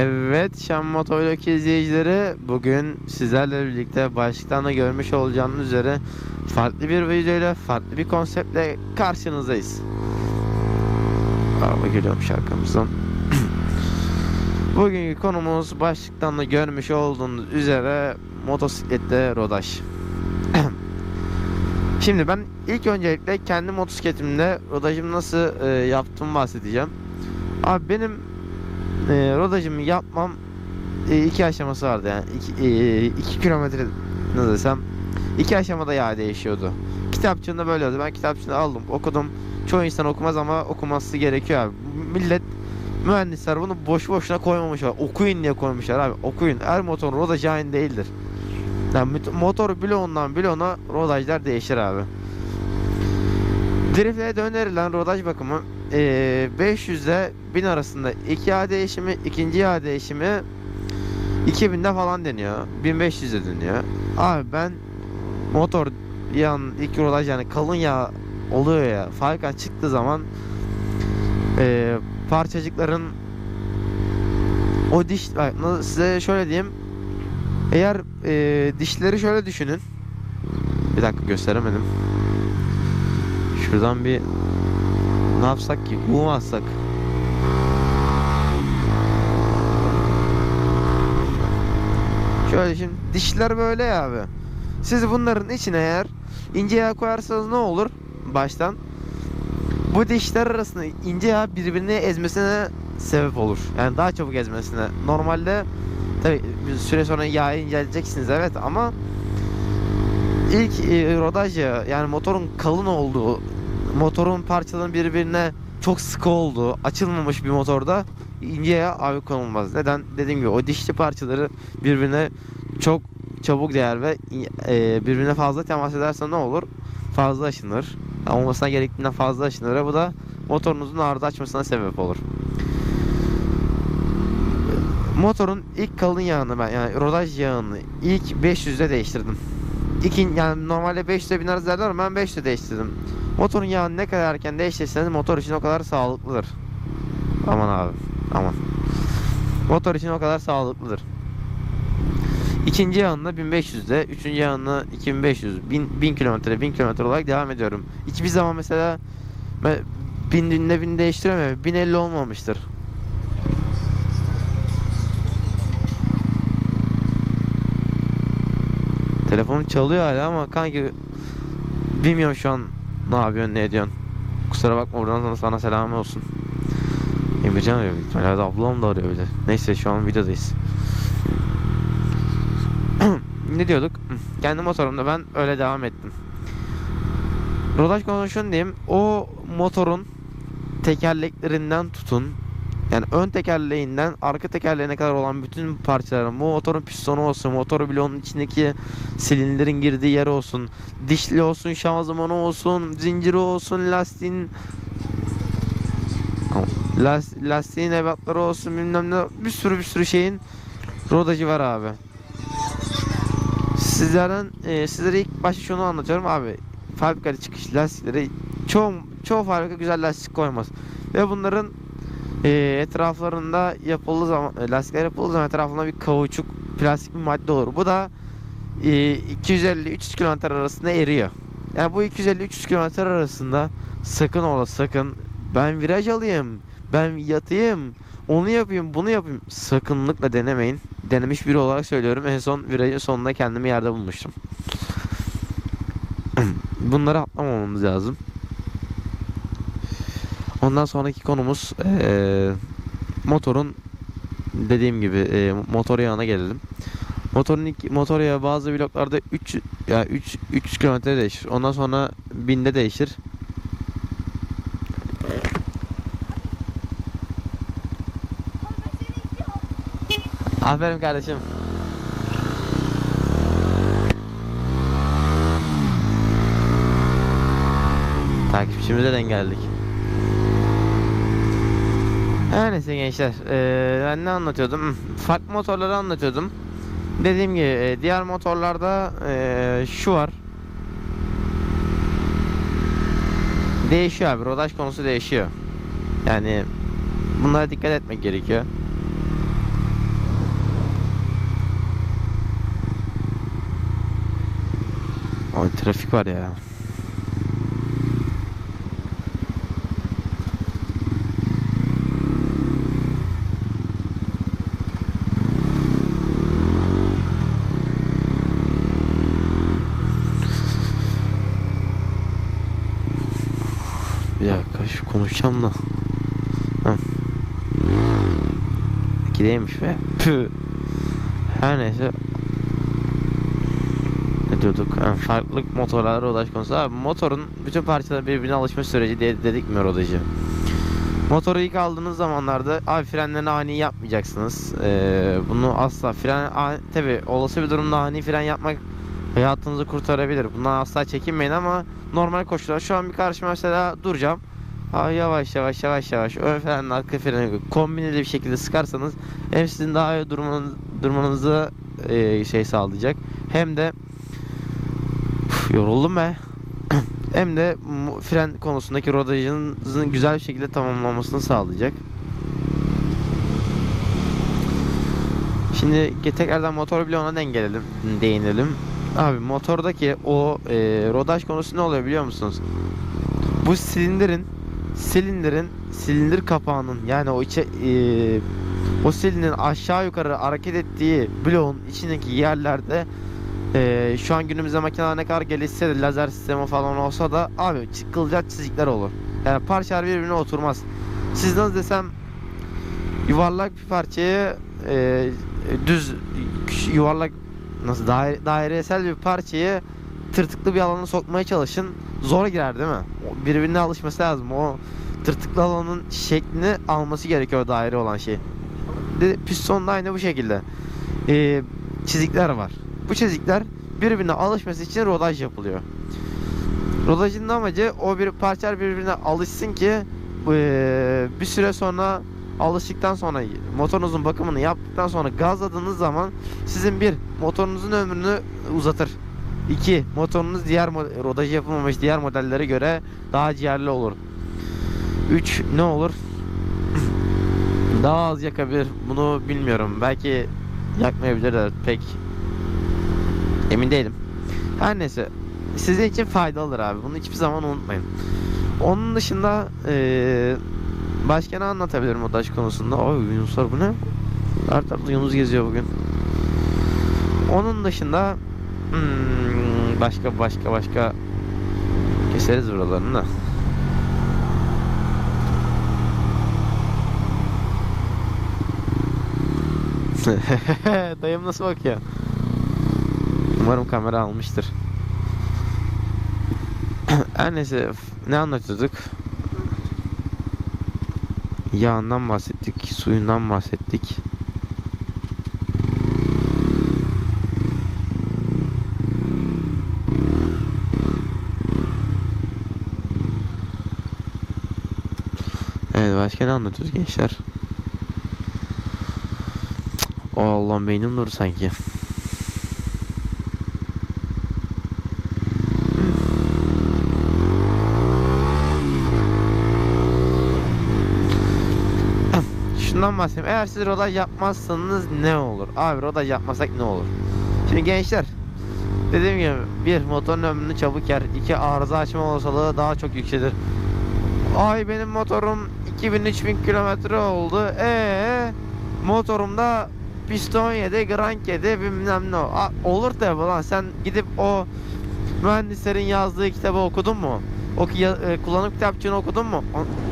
Evet Şam Motovlog izleyicileri bugün sizlerle birlikte başlıktan da görmüş olacağınız üzere farklı bir videoyla farklı bir konseptle karşınızdayız. Araba geliyormuş arkamızdan. Bugünkü konumuz başlıktan da görmüş olduğunuz üzere motosiklette rodaj. Şimdi ben ilk öncelikle kendi motosikletimde rodajımı nasıl e, yaptığımı bahsedeceğim. Abi benim e, rodajımı yapmam e, iki aşaması vardı yani iki, e, iki kilometre ne desem iki aşamada yağ değişiyordu. Kitapçığında böyle oldu. Ben kitapçığını aldım okudum. Çoğu insan okumaz ama okuması gerekiyor abi. Millet mühendisler bunu boş boşuna koymamışlar. Okuyun diye koymuşlar abi. Okuyun. Her motorun rodajı aynı değildir. Yani motor bloğundan bloğuna rodajlar değişir abi. Driftlerde önerilen rodaj bakımı eee 500 ile 1000 arasında iki yağ değişimi, ikinci yağ değişimi 2000'de falan deniyor. 1500'de deniyor. Abi ben motor yağın ilk rodaj yani kalın yağ oluyor ya fabrikadan çıktığı zaman eee, parçacıkların o diş bak, size şöyle diyeyim eğer eee, dişleri şöyle düşünün bir dakika gösteremedim şuradan bir ne yapsak ki? Bu mu atsak? Şöyle şimdi dişler böyle ya abi. Siz bunların içine eğer ince yağ koyarsanız ne olur? Baştan. Bu dişler arasında ince yağ birbirini ezmesine sebep olur. Yani daha çabuk ezmesine. Normalde tabi bir süre sonra yağı inceleyeceksiniz evet ama ilk e, rodaj yağı yani motorun kalın olduğu motorun parçalarının birbirine çok sıkı olduğu, açılmamış bir motorda ince yağ abi konulmaz. Neden? Dediğim gibi o dişli parçaları birbirine çok çabuk değer ve e, birbirine fazla temas ederse ne olur? Fazla aşınır. Olmasına gerektiğinden fazla aşınır bu da motorunuzun arıza açmasına sebep olur. Motorun ilk kalın yağını ben yani rodaj yağını ilk 500'de değiştirdim. İkin yani normalde 500'e biner derler ama ben 500'de değiştirdim. Motorun yağını ne kadar erken değiştirirseniz motor için o kadar sağlıklıdır. Aman abi. Aman. Motor için o kadar sağlıklıdır. İkinci yağında 1500'de, üçüncü yağında 2500, 1000, 1000 kilometre, 1000 kilometre olarak devam ediyorum. Hiçbir zaman mesela bin dinle bin değiştiremiyorum. 1050 olmamıştır. Telefonum çalıyor hala ama kanki bilmiyorum şu an ne yapıyorsun ne ediyorsun. Kusura bakma buradan sana, sana selam olsun. Emircan arıyor büyük ihtimalle. Ablam da arıyor bir de. Neyse şu an videodayız. ne diyorduk? Kendi motorumda ben öyle devam ettim. Rodaj konusunu diyeyim. O motorun tekerleklerinden tutun. Yani ön tekerleğinden arka tekerleğine kadar olan bütün parçaların bu motorun pistonu olsun, motor bloğunun içindeki silindirin girdiği yer olsun, dişli olsun, şanzımanı olsun, zinciri olsun, lastiğin Las, lastiğin ebatları olsun bilmem ne bir sürü bir sürü şeyin rodajı var abi. Sizlerden e, sizlere ilk başta şunu anlatıyorum abi. Fabrika çıkış lastikleri çoğu çoğu fabrika güzel lastik koymaz. Ve bunların e, etraflarında yapıldığı zaman e, lastikler yapıldığı zaman etrafında bir kauçuk plastik bir madde olur. Bu da e, 250-300 km arasında eriyor. Yani bu 250-300 km arasında sakın ola sakın ben viraj alayım, ben yatayım, onu yapayım, bunu yapayım. Sakınlıkla denemeyin. Denemiş biri olarak söylüyorum. En son virajın sonunda kendimi yerde bulmuştum. Bunları atlamamamız lazım. Ondan sonraki konumuz eee, motorun dediğim gibi eee, motor yağına gelelim. Motorun ilk, motor yağı bazı bloklarda 3 ya 3 300 km değişir. Ondan sonra 1000'de değişir. Aferin kardeşim. Takipçimize denk geldik. Her neyse gençler ee, ben ne anlatıyordum? Farklı motorları anlatıyordum. Dediğim gibi diğer motorlarda e, şu var. Değişiyor abi rodaj konusu değişiyor. Yani bunlara dikkat etmek gerekiyor. Oy trafik var ya. Bir dakika şu konuşacağım da. Heh. İkideymiş be. Püh. Her neyse. Ne diyorduk? Ha, farklı motorlar rodaj konusu. Abi motorun bütün parçaları birbirine alışma süreci diye dedik mi rodajı? Motoru ilk aldığınız zamanlarda abi frenlerini ani yapmayacaksınız. Ee, bunu asla fren tabi olası bir durumda ani fren yapmak hayatınızı kurtarabilir. Bundan asla çekinmeyin ama normal koşullar şu an bir karşıma mesela duracağım. Abi yavaş yavaş yavaş yavaş ön frenle arka freni kombineli bir şekilde sıkarsanız hem sizin daha iyi durmanız, durmanızı e, şey sağlayacak hem de Uf, yoruldum be hem de fren konusundaki rodajınızın güzel bir şekilde tamamlanmasını sağlayacak. Şimdi tekrardan motor bloğuna dengelelim, değinelim. Abi motordaki o e, rodaj konusu ne oluyor biliyor musunuz? Bu silindirin silindirin silindir kapağının yani o içe e, o silindirin aşağı yukarı hareket ettiği bloğun içindeki yerlerde e, şu an günümüzde makineler ne kadar gelişse de lazer sistemi falan olsa da abi çıkılacak çizikler olur. Yani parçalar birbirine oturmaz. Siz nasıl desem yuvarlak bir parçayı e, düz yuvarlak nasıl daire, dairesel bir parçayı tırtıklı bir alana sokmaya çalışın. Zor girer değil mi? Birbirine alışması lazım. O tırtıklı alanın şeklini alması gerekiyor daire olan şey. Piston da aynı bu şekilde. Ee, çizikler var. Bu çizikler birbirine alışması için rodaj yapılıyor. Rodajın amacı o bir parçalar birbirine alışsın ki ee, bir süre sonra alıştıktan sonra motorunuzun bakımını yaptıktan sonra gazladığınız zaman sizin bir motorunuzun ömrünü uzatır. 2. Motorunuz diğer rodajı yapılmamış diğer modellere göre daha ciğerli olur. 3. Ne olur? daha az yakabilir. Bunu bilmiyorum. Belki yakmayabilir de pek emin değilim. Her neyse. Sizin için faydalıdır abi. Bunu hiçbir zaman unutmayın. Onun dışında eee başka ne anlatabilirim rodaj konusunda? Oy Yunuslar bu ne? Her tarafta Yunus geziyor bugün. Onun dışında hmm, başka başka başka keseriz buralarını da. Dayım nasıl bakıyor? Umarım kamera almıştır. Her neyse ne anlatıyorduk? Yağından bahsettik, suyundan bahsettik. Evet başka ne anlatıyoruz gençler? Allah'ım beynim durdu sanki. Şundan bahsedeyim. Eğer siz rodaj yapmazsanız ne olur? Abi rodaj yapmasak ne olur? Şimdi gençler Dediğim gibi bir motorun ömrünü çabuk yer. iki arıza açma olasılığı daha çok yükselir. Ay benim motorum 2000-3000 kilometre oldu. Ee motorumda piston yedi, grank yedi bilmem ne. A, olur tabi lan sen gidip o mühendislerin yazdığı kitabı okudun mu? O ya- e, kullanım kitapçığını okudun mu? O-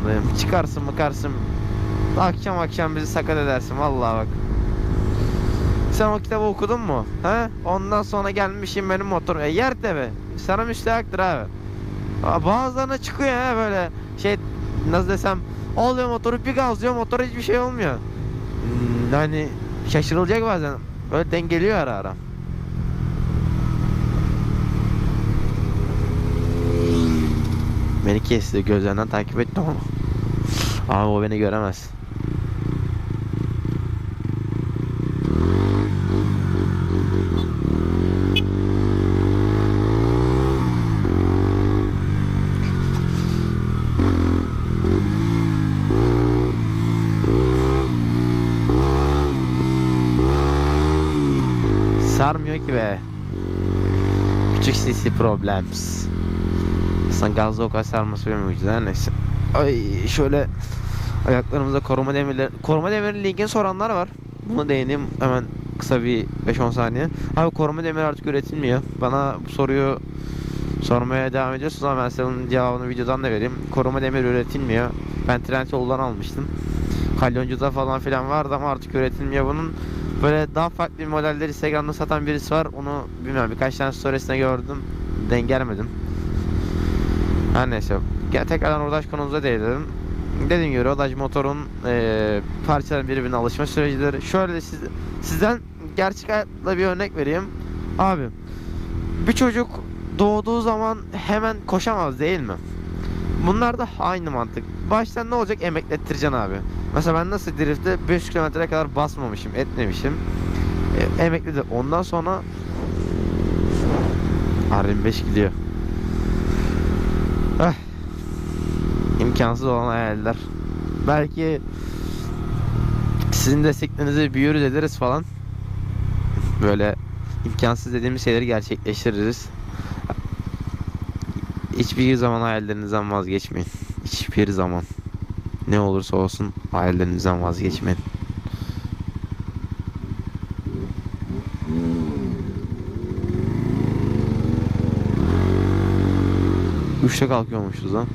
Aman dayım çıkarsın mıkarsın. Akşam akşam bizi sakat edersin vallahi bak. Sen o kitabı okudun mu? He? Ondan sonra gelmişim benim motor. E yer tabi. Sana müstehaktır abi. Bazılarına çıkıyor ya böyle şey nasıl desem alıyor motoru bir gazlıyor motora hiçbir şey olmuyor. Hmm, Yani şaşırılacak bazen. Böyle dengeliyor ara ara. Beni kesti gözlerinden takip etti ama. Ama o beni göremez. Sarmıyor ki be. Küçük sisi problems. Aslında gazda o kadar sarması benim yüzden neyse. Ay şöyle ayaklarımıza koruma demirleri koruma demiri linkini soranlar var. Bunu değineyim hemen kısa bir 5-10 saniye. Abi koruma demiri artık üretilmiyor. Bana soruyu sormaya devam ediyorsunuz ama ben size cevabını videodan da vereyim. Koruma demiri üretilmiyor. Ben Trendyol'dan almıştım. Kalyoncu'da falan filan vardı ama artık üretilmiyor bunun. Böyle daha farklı bir modeller Instagram'da satan birisi var. Onu bilmiyorum birkaç tane storiesinde gördüm. Denk gelmedim. Her neyse. Gel tekrardan Rodaş konumuza değinelim. Dediğim gibi Rodaş motorun eee parçaların birbirine alışma sürecidir. Şöyle siz, sizden gerçek hayatla bir örnek vereyim. Abi bir çocuk doğduğu zaman hemen koşamaz değil mi? Bunlar da aynı mantık. Baştan ne olacak emeklettireceksin abi. Mesela ben nasıl driftte 5 kilometre kadar basmamışım, etmemişim. E, emekledi. Ondan sonra R25 gidiyor. Eh. İmkansız olan hayaller. Belki sizin desteklerinizi büyürüz ederiz falan. Böyle imkansız dediğimiz şeyleri gerçekleştiririz. Hiçbir zaman hayallerinizden vazgeçmeyin. Hiçbir zaman. Ne olursa olsun hayallerinizden vazgeçmeyin. Üçte kalkıyormuşuz lan.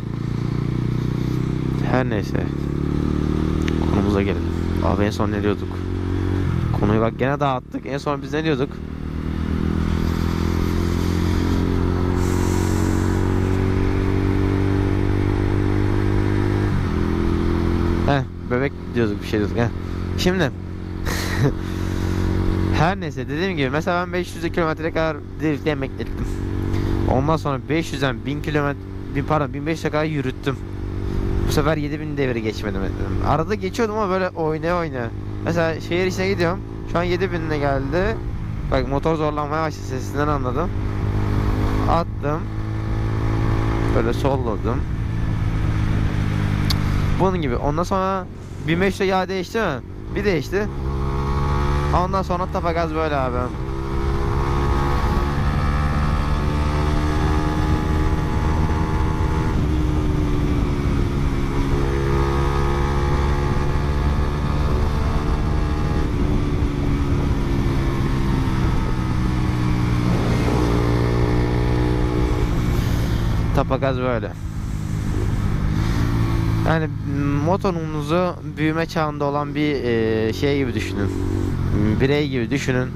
Her neyse. Konumuza gelelim. Abi en son ne diyorduk? Konuyu bak gene dağıttık. En son biz ne diyorduk? Heh, bebek diyorduk bir şey diyorduk. Heh. Şimdi her neyse dediğim gibi mesela ben 500 kilometre kadar drift emeklettim. Ondan sonra 500'den 1000 kilometre pardon 1500'e kadar yürüttüm. Bu sefer 7000 devri geçmedim. Arada geçiyordum ama böyle oynaya oynaya. Mesela şehir içine gidiyorum. Şu an 7000'e geldi. Bak motor zorlanmaya başladı sesinden anladım. Attım. Böyle solladım. Bunun gibi. Ondan sonra 1500'e yağ değişti mi? Bir değişti. Ondan sonra tapagaz böyle abi. Tapagaz böyle. Yani motorunuzu büyüme çağında olan bir eee, şey gibi düşünün. Birey gibi düşünün.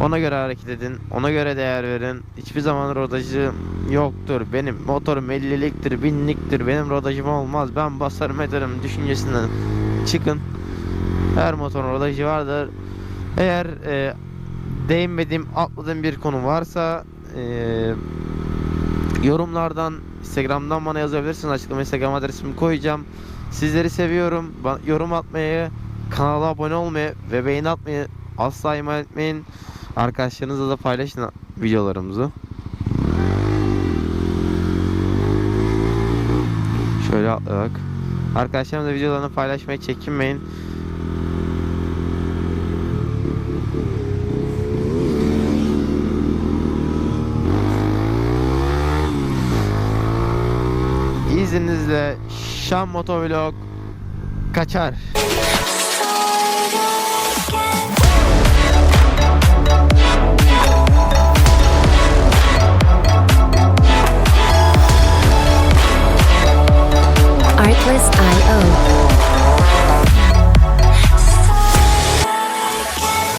Ona göre hareket edin. Ona göre değer verin. Hiçbir zaman rodajı yoktur. Benim motorum 50'liktir, binliktir. Benim rodajım olmaz. Ben basarım ederim düşüncesinden çıkın. Her motorun rodajı vardır. Eğer eee değinmediğim, atladığım bir konu varsa eee yorumlardan Instagram'dan bana yazabilirsiniz. Açıklama Instagram adresimi koyacağım. Sizleri seviyorum. Yorum atmayı, kanala abone olmayı ve beğeni atmayı asla ihmal etmeyin. Arkadaşlarınızla da paylaşın videolarımızı. Şöyle atlayak. Arkadaşlarımızla videolarını paylaşmayı çekinmeyin. İzninizle Şam Motovlog kaçar.